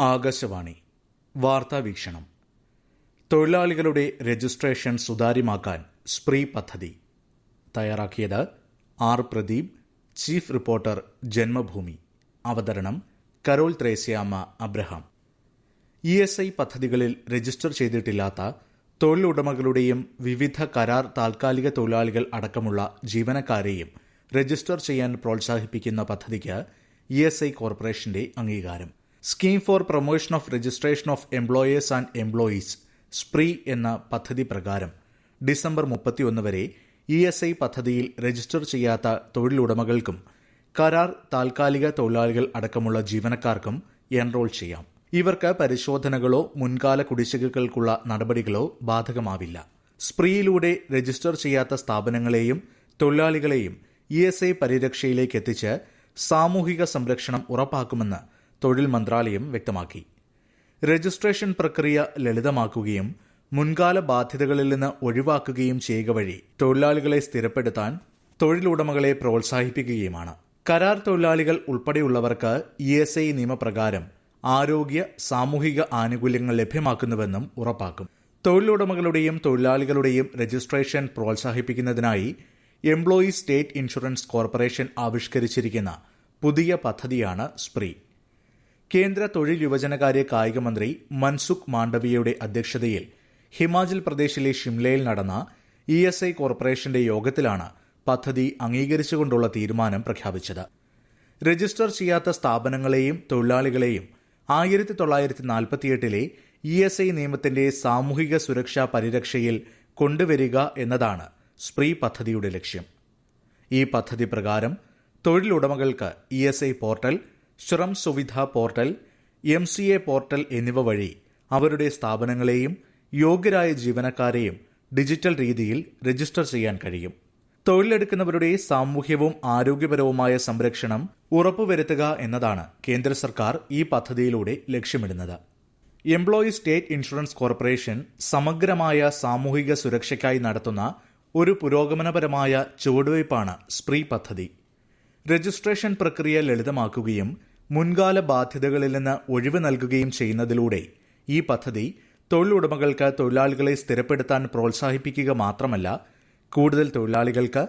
ആകാശവാണി. വാർത്താ വീക്ഷണം. തൊഴിലാളികളുടെ രജിസ്ട്രേഷൻ സുതാര്യമാക്കാൻ സ്പ്രീ പദ്ധതി. തയ്യാറാക്കിയത് R Pradeep chief reporter Janmabhumi. അവതരണം Carol Thresiamma Abraham. E S I പദ്ധതികളിൽ രജിസ്റ്റർ ചെയ്തിട്ടില്ലാത്ത തൊഴിലുടമകളുടെയും വിവിധ കരാർ താൽക്കാലിക തൊഴിലാളികൾ അടക്കമുള്ള ജീവനക്കാരെയും രജിസ്റ്റർ ചെയ്യാൻ പ്രോത്സാഹിപ്പിക്കുന്ന പദ്ധതിക്ക് ഇ എസ് ഐ കോർപ്പറേഷന്റെ അംഗീകാരം. Scheme for promotion of registration of employers and employees SPREE എന്ന പദ്ധതി പ്രകാരം ഡിസംബർ മുപ്പത്തിയൊന്ന് വരെ ഇ എസ് ഐ പദ്ധതിയിൽ രജിസ്റ്റർ ചെയ്യാത്ത തൊഴിലുടമകൾക്കും കരാർ താൽക്കാലിക തൊഴിലാളികൾ അടക്കമുള്ള ജീവനക്കാർക്കും എൻറോൾ ചെയ്യാം. ഇവർക്ക് പരിശോധനകളോ മുൻകാല കുടിശ്ശികകൾക്കുള്ള നടപടികളോ ബാധകമാവില്ല. സ്പ്രീയിലൂടെ രജിസ്റ്റർ ചെയ്യാത്ത സ്ഥാപനങ്ങളെയും തൊഴിലാളികളെയും ഇ എസ് ഐ പരിരക്ഷയിലേക്ക് എത്തിച്ച് സാമൂഹിക സംരക്ഷണം ഉറപ്പാക്കുമെന്ന് തൊഴിൽ മന്ത്രാലയം വ്യക്തമാക്കി. രജിസ്ട്രേഷൻ പ്രക്രിയ ലളിതമാക്കുകയും മുൻകാല ബാധ്യതകളിൽ നിന്ന് ഒഴിവാക്കുകയും ചെയ്യുക വഴി തൊഴിലാളികളെ സ്ഥിരപ്പെടുത്താൻ തൊഴിലുടമകളെ പ്രോത്സാഹിപ്പിക്കുകയുമാണ്. കരാർ തൊഴിലാളികൾ ഉൾപ്പെടെയുള്ളവർക്ക് ഇ എസ് ഐ നിയമപ്രകാരം ആരോഗ്യ സാമൂഹിക ആനുകൂല്യങ്ങൾ ലഭ്യമാക്കുന്നുവെന്നും ഉറപ്പാക്കും. തൊഴിലുടമകളുടെയും തൊഴിലാളികളുടെയും രജിസ്ട്രേഷൻ പ്രോത്സാഹിപ്പിക്കുന്നതിനായി എംപ്ലോയി സ്റ്റേറ്റ് ഇൻഷുറൻസ് കോർപ്പറേഷൻ ആവിഷ്കരിച്ചിരിക്കുന്ന പുതിയ പദ്ധതിയാണ് സ്പ്രീ. കേന്ദ്ര തൊഴിൽ യുവജനകാര്യ കായിക മന്ത്രി മൻസുഖ് മാണ്ഡവിയയുടെ അധ്യക്ഷതയിൽ ഹിമാചൽ പ്രദേശിലെ ഷിംലയിൽ നടന്ന ഇ എസ് ഐ കോർപ്പറേഷന്റെ യോഗത്തിലാണ് പദ്ധതി അംഗീകരിച്ചുകൊണ്ടുള്ള തീരുമാനം പ്രഖ്യാപിച്ചത്. രജിസ്റ്റർ ചെയ്യാത്ത സ്ഥാപനങ്ങളെയും തൊഴിലാളികളെയും ആയിരത്തി തൊള്ളായിരത്തി നാൽപ്പത്തിയെട്ടിലെ ഇ എസ് ഐ നിയമത്തിന്റെ സാമൂഹിക സുരക്ഷാ പരിരക്ഷയിൽ കൊണ്ടുവരിക എന്നതാണ് സ്പ്രീ പദ്ധതിയുടെ ലക്ഷ്യം. ഈ പദ്ധതി പ്രകാരം തൊഴിലുടമകൾക്ക് E S I portal Shram Suvidha portal M C A portal എന്നിവ വഴി അവരുടെ സ്ഥാപനങ്ങളെയും യോഗ്യരായ ജീവനക്കാരെയും ഡിജിറ്റൽ രീതിയിൽ രജിസ്റ്റർ ചെയ്യാൻ കഴിയും. തൊഴിലെടുക്കുന്നവരുടെ സാമൂഹ്യവും ആരോഗ്യപരവുമായ സംരക്ഷണം ഉറപ്പുവരുത്തുക എന്നതാണ് കേന്ദ്ര സർക്കാർ ഈ പദ്ധതിയിലൂടെ ലക്ഷ്യമിടുന്നത്. എംപ്ലോയി സ്റ്റേറ്റ് ഇൻഷുറൻസ് കോർപ്പറേഷൻ സമഗ്രമായ സാമൂഹിക സുരക്ഷയ്ക്കായി നടത്തുന്ന ഒരു പുരോഗമനപരമായ ചുവടുവയ്പ്പാണ് സ്പ്രീ പദ്ധതി. രജിസ്ട്രേഷൻ പ്രക്രിയ ലളിതമാക്കുകയും മുൻകാല ബാധ്യതകളിൽ നിന്ന് ഒഴിവ് നൽകുകയും ചെയ്യുന്നതിലൂടെ ഈ പദ്ധതി തൊഴിലുടമകൾക്ക് തൊഴിലാളികളെ സ്ഥിരപ്പെടുത്താൻ പ്രോത്സാഹിപ്പിക്കുക മാത്രമല്ല കൂടുതൽ തൊഴിലാളികൾക്ക്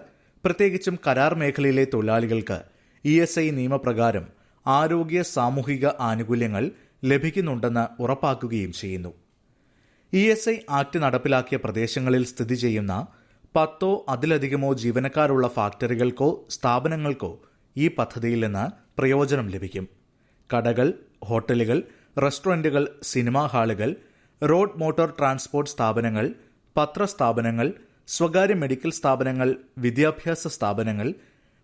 പ്രത്യേകിച്ചും കരാർ മേഖലയിലെ തൊഴിലാളികൾക്ക് ഇ എസ് ഐ നിയമപ്രകാരം ആരോഗ്യ സാമൂഹിക ആനുകൂല്യങ്ങൾ ലഭിക്കുന്നുണ്ടെന്ന് ഉറപ്പാക്കുകയും ചെയ്യുന്നു. ഇ എസ് ഐ ആക്ട് നടപ്പിലാക്കിയ പ്രദേശങ്ങളിൽ സ്ഥിതി ചെയ്യുന്ന പത്തോ അതിലധികമോ ജീവനക്കാരുള്ള ഫാക്ടറികൾക്കോ സ്ഥാപനങ്ങൾക്കോ ഈ പദ്ധതിയിൽ നിന്ന് പ്രയോജനം ലഭിക്കും. കടകൾ ഹോട്ടലുകൾ റെസ്റ്റോറന്റുകൾ സിനിമാ ഹാളുകൾ റോഡ് മോട്ടോർ ട്രാൻസ്പോർട്ട് സ്ഥാപനങ്ങൾ പത്രസ്ഥാപനങ്ങൾ സ്വകാര്യ മെഡിക്കൽ സ്ഥാപനങ്ങൾ വിദ്യാഭ്യാസ സ്ഥാപനങ്ങൾ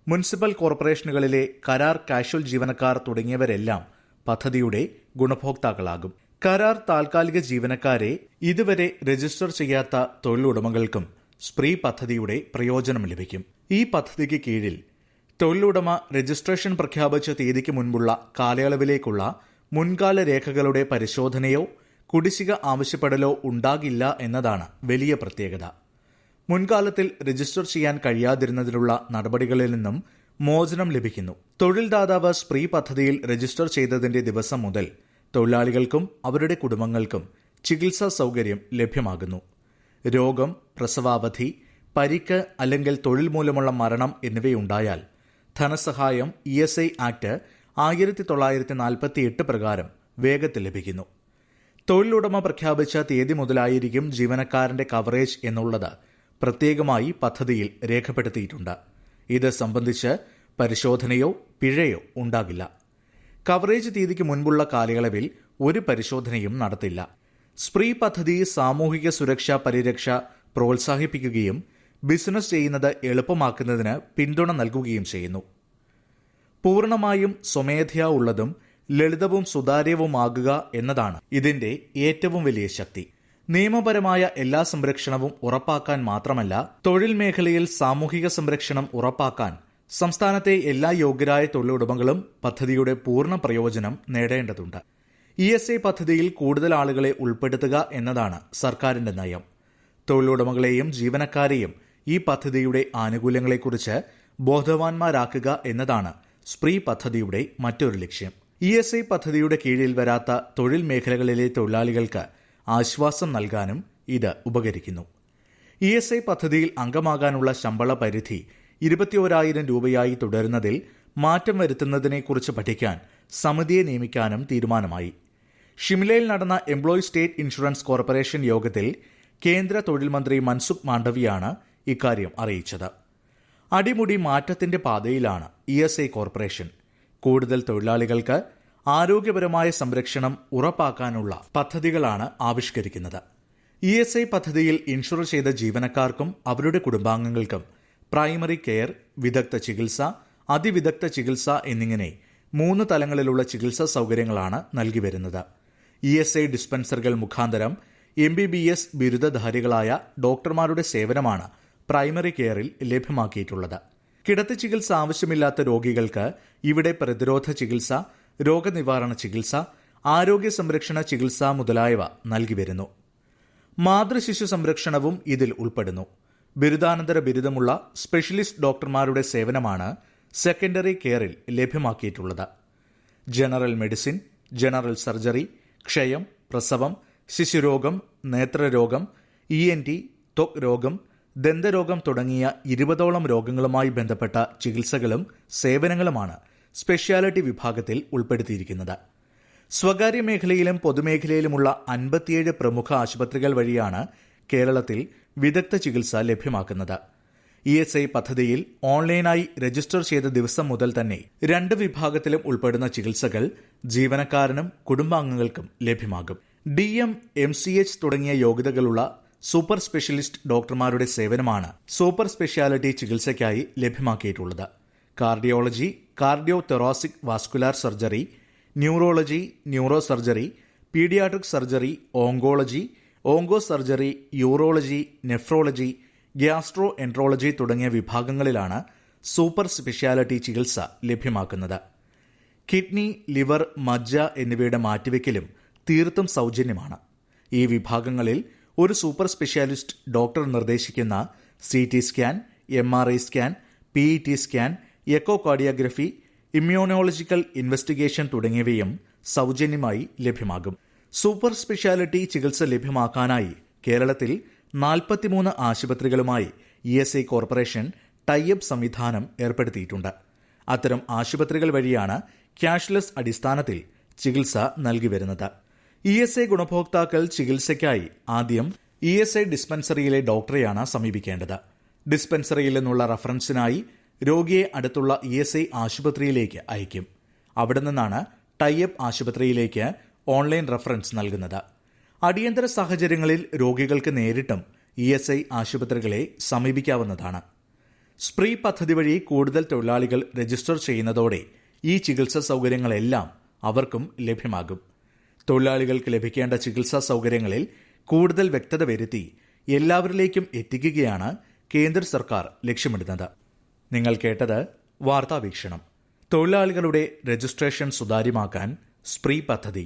മുനിസിപ്പൽ കോർപ്പറേഷനുകളിലെ കരാർ കാഷ്വൽ ജീവനക്കാർ തുടങ്ങിയവരെല്ലാം പദ്ധതിയുടെ ഗുണഭോക്താക്കളാകും. കരാർ താൽക്കാലിക ജീവനക്കാരെ ഇതുവരെ രജിസ്റ്റർ ചെയ്യാത്ത തൊഴിലുടമകൾക്കും സ്പ്രീ പദ്ധതിയുടെ പ്രയോജനം ലഭിക്കും. ഈ പദ്ധതിക്ക് കീഴിൽ തൊഴിലുടമ രജിസ്ട്രേഷൻ പ്രഖ്യാപിച്ച തീയതിക്ക് മുൻപുള്ള കാലയളവിലേക്കുള്ള മുൻകാല രേഖകളുടെ പരിശോധനയോ കുടിശ്ശിക ആവശ്യപ്പെടലോ ഉണ്ടാകില്ല എന്നതാണ് വലിയ പ്രത്യേകത. മുൻകാലത്തിൽ രജിസ്റ്റർ ചെയ്യാൻ കഴിയാതിരുന്നതിനുള്ള നടപടികളിൽ നിന്നും മോചനം ലഭിക്കുന്നു. തൊഴിൽദാതാവ് സ്പ്രീ പദ്ധതിയിൽ രജിസ്റ്റർ ചെയ്തതിന്റെ ദിവസം മുതൽ തൊഴിലാളികൾക്കും അവരുടെ കുടുംബങ്ങൾക്കും ചികിത്സാ സൗകര്യം ലഭ്യമാകുന്നു. രോഗം പ്രസവാവധി പരിക്ക് അല്ലെങ്കിൽ തൊഴിൽ മൂലമുള്ള മരണം എന്നിവയുണ്ടായാൽ ധനസഹായം ഇ എസ് ഐ ആക്ട് ആയിരത്തി തൊള്ളായിരത്തി നാൽപ്പത്തി എട്ട് പ്രകാരം വേഗത്തിൽ ലഭിക്കുന്നു. തൊഴിലുടമ പ്രഖ്യാപിച്ച തീയതി മുതലായിരിക്കും ജീവനക്കാരന്റെ കവറേജ് എന്നുള്ളത് പ്രത്യേകമായി പദ്ധതിയിൽ രേഖപ്പെടുത്തിയിട്ടുണ്ട്. ഇത് സംബന്ധിച്ച് പരിശോധനയോ പിഴയോ ഉണ്ടാകില്ല. കവറേജ് തീയതിക്ക് മുൻപുള്ള കാലയളവിൽ ഒരു പരിശോധനയും നടത്തില്ല. സ്പ്രീ പദ്ധതി സാമൂഹിക സുരക്ഷാ പരിരക്ഷ പ്രോത്സാഹിപ്പിക്കുകയും ബിസിനസ് ചെയ്യുന്നത് എളുപ്പമാക്കുന്നതിന് പിന്തുണ നൽകുകയും ചെയ്യുന്നു. പൂർണമായും സ്വമേധയാ ഉള്ളതും ലളിതവും സുതാര്യവുമാകുക എന്നതാണ് ഇതിന്റെ ഏറ്റവും വലിയ ശക്തി. നിയമപരമായ എല്ലാ സംരക്ഷണവും ഉറപ്പാക്കാൻ മാത്രമല്ല തൊഴിൽ മേഖലയിൽ സാമൂഹിക സംരക്ഷണം ഉറപ്പാക്കാൻ സംസ്ഥാനത്തെ എല്ലാ യോഗ്യരായ തൊഴിലുടമകളും പദ്ധതിയുടെ പൂർണ പ്രയോജനം നേടേണ്ടതുണ്ട്. ഇ എസ് ഐ പദ്ധതിയിൽ കൂടുതൽ ആളുകളെ ഉൾപ്പെടുത്തുക എന്നതാണ് സർക്കാരിന്റെ നയം. തൊഴിലുടമകളെയും ജീവനക്കാരെയും ഈ പദ്ധതിയുടെ ആനുകൂല്യങ്ങളെക്കുറിച്ച് ബോധവാന്മാരാക്കുക എന്നതാണ് സ്പ്രീ പദ്ധതിയുടെ മറ്റൊരു ലക്ഷ്യം. ഇ എസ് ഐ പദ്ധതിയുടെ കീഴിൽ വരാത്ത തൊഴിൽ മേഖലകളിലെ തൊഴിലാളികൾക്ക് ആശ്വാസം നൽകാനും ഇത് ഉപകരിക്കുന്നു. ഇ എസ് ഐ പദ്ധതിയിൽ അംഗമാകാനുള്ള ശമ്പള പരിധി ഇരുപത്തിയോരായിരം രൂപയായി തുടരുന്നതിൽ മാറ്റം വരുത്തുന്നതിനെക്കുറിച്ച് പഠിക്കാൻ സമിതിയെ നിയമിക്കാനും തീരുമാനമായി. ഷിംലയിൽ നടന്ന എംപ്ലോയി സ്റ്റേറ്റ് ഇൻഷുറൻസ് കോർപ്പറേഷൻ യോഗത്തിൽ കേന്ദ്ര തൊഴിൽ മന്ത്രി മൻസുഖ് മാണ്ഡവിയാണ് ഇക്കാര്യം അറിയിച്ചത്. അടിമുടി മാറ്റത്തിന്റെ പാതയിലാണ് ഇ എസ് ഐ കോർപ്പറേഷൻ. കൂടുതൽ തൊഴിലാളികൾക്ക് ആരോഗ്യപരമായ സംരക്ഷണം ഉറപ്പാക്കാനുള്ള പദ്ധതികളാണ് ആവിഷ്കരിക്കുന്നത്. ഇ എസ് ഐ പദ്ധതിയിൽ ഇൻഷുർ ചെയ്ത ജീവനക്കാർക്കും അവരുടെ കുടുംബാംഗങ്ങൾക്കും പ്രൈമറി കെയർ വിദഗ്ധ ചികിത്സ അതിവിദഗ്ധ ചികിത്സ എന്നിങ്ങനെ മൂന്ന് തലങ്ങളിലുള്ള ചികിത്സാ സൗകര്യങ്ങളാണ് നൽകി വരുന്നത്. ഇ എസ് ഐ ഡിസ്പെൻസറുകൾ മുഖാന്തരം എം ബി ബി എസ് ബിരുദധാരികളായ ഡോക്ടർമാരുടെ സേവനമാണ് പ്രൈമറി കെയറിൽ ലഭ്യമാക്കിയിട്ടുള്ളത്. കിടത്തി ചികിത്സ ആവശ്യമില്ലാത്ത രോഗികൾക്ക് ഇവിടെ പ്രതിരോധ ചികിത്സ രോഗനിവാരണ ചികിത്സ ആരോഗ്യ സംരക്ഷണ ചികിത്സ മുതലായവ നൽകി വരുന്നു. മാതൃശിശു സംരക്ഷണവും ഇതിൽ ഉൾപ്പെടുന്നു. ബിരുദാനന്തര ബിരുദമുള്ള സ്പെഷ്യലിസ്റ്റ് ഡോക്ടർമാരുടെ സേവനമാണ് സെക്കൻഡറി കെയറിൽ ലഭ്യമാക്കിയിട്ടുള്ളത്. ജനറൽ മെഡിസിൻ ജനറൽ സർജറി ക്ഷയം പ്രസവം ശിശുരോഗം നേത്രരോഗം ഇ എൻ ടി ത്വക് രോഗം ദന്തരോഗം തുടങ്ങിയ ഇരുപതോളം രോഗങ്ങളുമായി ബന്ധപ്പെട്ട ചികിത്സകളും സേവനങ്ങളുമാണ് സ്പെഷ്യാലിറ്റി വിഭാഗത്തിൽ ഉൾപ്പെടുത്തിയിരിക്കുന്നത്. സ്വകാര്യ മേഖലയിലും പൊതുമേഖലയിലുമുള്ള അൻപത്തിയേഴ് പ്രമുഖ ആശുപത്രികൾ വഴിയാണ് കേരളത്തിൽ വിദഗ്ധ ചികിത്സ ലഭ്യമാക്കുന്നത്. ഇ എസ് ഐ പദ്ധതിയിൽ ഓൺലൈനായി രജിസ്റ്റർ ചെയ്ത ദിവസം മുതൽ തന്നെ രണ്ട് വിഭാഗത്തിലും ഉൾപ്പെടുന്ന ചികിത്സകൾ ജീവനക്കാരനും കുടുംബാംഗങ്ങൾക്കും ലഭ്യമാകും. D M M C H തുടങ്ങിയ യോഗ്യതകളുള്ള സൂപ്പർ സ്പെഷ്യലിസ്റ്റ് ഡോക്ടർമാരുടെ സേവനമാണ് സൂപ്പർ സ്പെഷ്യാലിറ്റി ചികിത്സയ്ക്കായി ലഭ്യമാക്കിയിട്ടുള്ളത്. Cardiology cardio thoracic vascular surgery neurology neuro surgery paediatric surgery oncology onco surgery urology nephrology gastro enterology തുടങ്ങിയ വിഭാഗങ്ങളിലാണ് സൂപ്പർ സ്പെഷ്യാലിറ്റി ചികിത്സ ലഭ്യമാക്കുന്നത്. കിഡ്നി ലിവർ മജ്ജ എന്നിവയുടെ മാറ്റിവെക്കലും തീർത്തും സൗജന്യമാണ്. ഈ വിഭാഗങ്ങളിൽ ഒരു സൂപ്പർ സ്പെഷ്യാലിസ്റ്റ് ഡോക്ടർ നിർദ്ദേശിക്കുന്ന C T scan M R I scan P E T scan echo cardiography immunological investigation തുടങ്ങിയവയും സൗജന്യമായി ലഭ്യമാകും. സൂപ്പർ സ്പെഷ്യാലിറ്റി ചികിത്സ ലഭ്യമാക്കാനായി കേരളത്തിൽ നാൽപ്പത്തിമൂന്ന് ആശുപത്രികളുമായി E S I corporation tie up സംവിധാനം ഏർപ്പെടുത്തിയിട്ടുണ്ട്. അത്തരം ആശുപത്രികൾ വഴിയാണ് ക്യാഷ്ലെസ് അടിസ്ഥാനത്തിൽ ചികിത്സ നൽകി വരുന്നത്. ഇ എസ് ഐ ഗുണഭോക്താക്കൾ ചികിത്സയ്ക്കായി ആദ്യം ഇ എസ് ഐ ഡിസ്പെൻസറിയിലെ ഡോക്ടറെയാണ് സമീപിക്കേണ്ടത്. ഡിസ്പെൻസറിയിൽ നിന്നുള്ള റഫറൻസിനായി രോഗിയെ അടുത്തുള്ള ഇ എസ് ഐ ആശുപത്രിയിലേക്ക് അയക്കും. അവിടെ നിന്നാണ് ടൈഅപ്പ് ആശുപത്രിയിലേക്ക് ഓൺലൈൻ റഫറൻസ് നൽകുന്നത്. അടിയന്തര സാഹചര്യങ്ങളിൽ രോഗികൾക്ക് നേരിട്ടും ഇ എസ് ഐ ആശുപത്രികളെ സമീപിക്കാവുന്നതാണ്. സ്പ്രീ പദ്ധതി വഴി കൂടുതൽ തൊഴിലാളികൾ രജിസ്റ്റർ ചെയ്യുന്നതോടെ ഈ ചികിത്സാ സൗകര്യങ്ങളെല്ലാം അവർക്കും ലഭ്യമാകും. തൊഴിലാളികൾക്ക് ലഭിക്കേണ്ട ചികിത്സാ സൗകര്യങ്ങളിൽ കൂടുതൽ വ്യക്തത വരുത്തി എല്ലാവരിലേക്കും എത്തിക്കുകയാണ് കേന്ദ്ര സർക്കാർ ലക്ഷ്യമിടുന്നത്. നിങ്ങൾ കേട്ടത് വാർത്താവീക്ഷണം തൊഴിലാളികളുടെ രജിസ്ട്രേഷൻ സുതാര്യമാക്കാൻ സ്പ്രീ പദ്ധതി.